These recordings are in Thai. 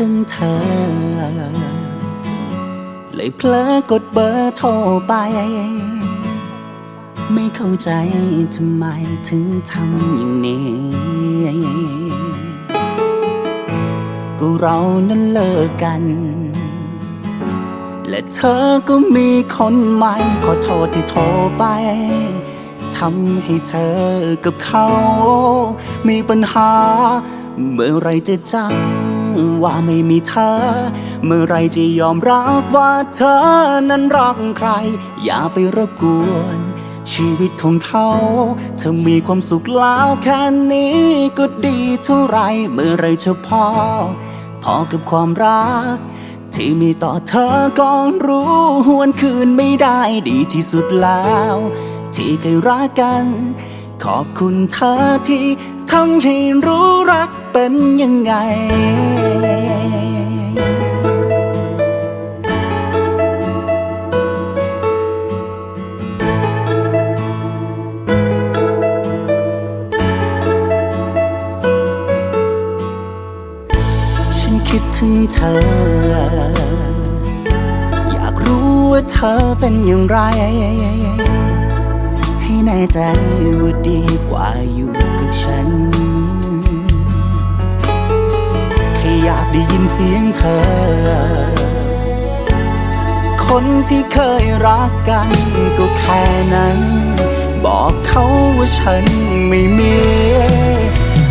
ถึงเธอ เลยเพลอกดเบอร์โทรไป ไม่เข้าใจทำไมถึงทำอย่างนี้ ก็เรานั้นเลิกกัน และเธอก็มีคนใหม่ขอโทษที่โทรไปทำให้เธอกับเขา มีปัญหา เมื่อไรจะจำ ว่าไม่มีเธอ เมื่อไรจะยอมรับว่าเธอนั้นรักใคร อย่าไปรบกวน ชีวิตของเขาเธอมีความสุขแล้วแค่นี้ก็ดีเท่าไร เมื่อไรจะพอ พอกับความรัก ที่มีต่อเธอก็รู้หวนคืนไม่ได้ดีที่สุดแล้ว ที่เคยรักกัน ขอบคุณเธอที่ทำให้รู้รัก เป็นยังไง ฉันคิดถึงเธอ อยากรู้ว่าเธอเป็นอย่างไรให้แน่ใจว่าดีกว่าอยู่กับฉัน ได้ยินเสียงเธอ คนที่เคยรักกันก็แค่นั้น บอกเขาว่าฉันไม่มี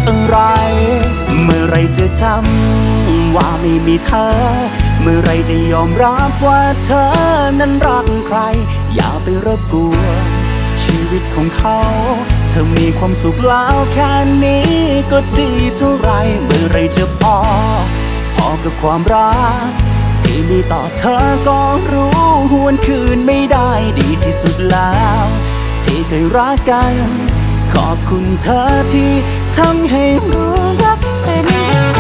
อะไร เมื่อไรจะจำว่าไม่มีเธอ เมื่อไรจะยอมรับว่าเธอนั้นรักใคร อย่าไปรบกวนชีวิตของเขา เธอมีความสุขแล้วแค่นี้ก็ดีเท่าไรเมื่อไรจะพอ พอกับความรัก ที่มีต่อเธอก็รู้หวนคืนไม่ได้ดีที่สุดแล้ว ที่เคยรักกัน ขอบคุณเธอที่ทำให้รู้รักเป็น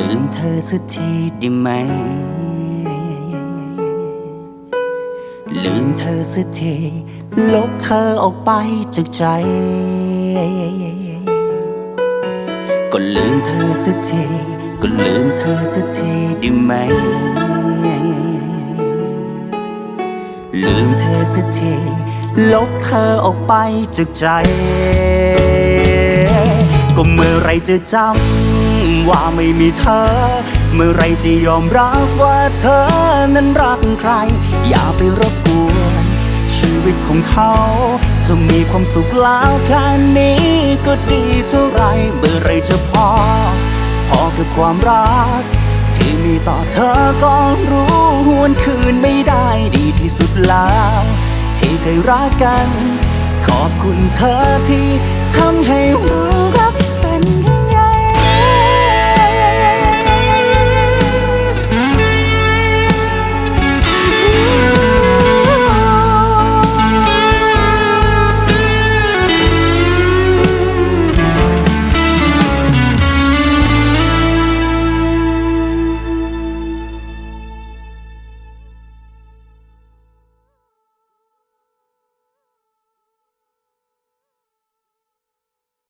ลืมเธอสักทีได้ไหม ลืมเธอสักที ลบเธอออกไปจากใจ ก็ลืมเธอสักที ก็ลืมเธอสักทีได้ไหม ลืมเธอสักที ลบเธอออกไปจากใจ ก็เมื่อไรจะจำ ว่าไม่มีเธอ เมื่อไรจะยอมรับว่าเธอนั้นรักใคร อย่าไปรบกวน ชีวิตของเขาเธอมีความสุขแล้วแค่นี้ก็ดีเท่าไรเมื่อไรจะพอ พอกับความรัก ที่มีต่อเธอก็รู้หวนคืนไม่ได้ดีที่สุดแล้ว ที่เคยรักกัน ขอบคุณเธอที่ทำให้รู้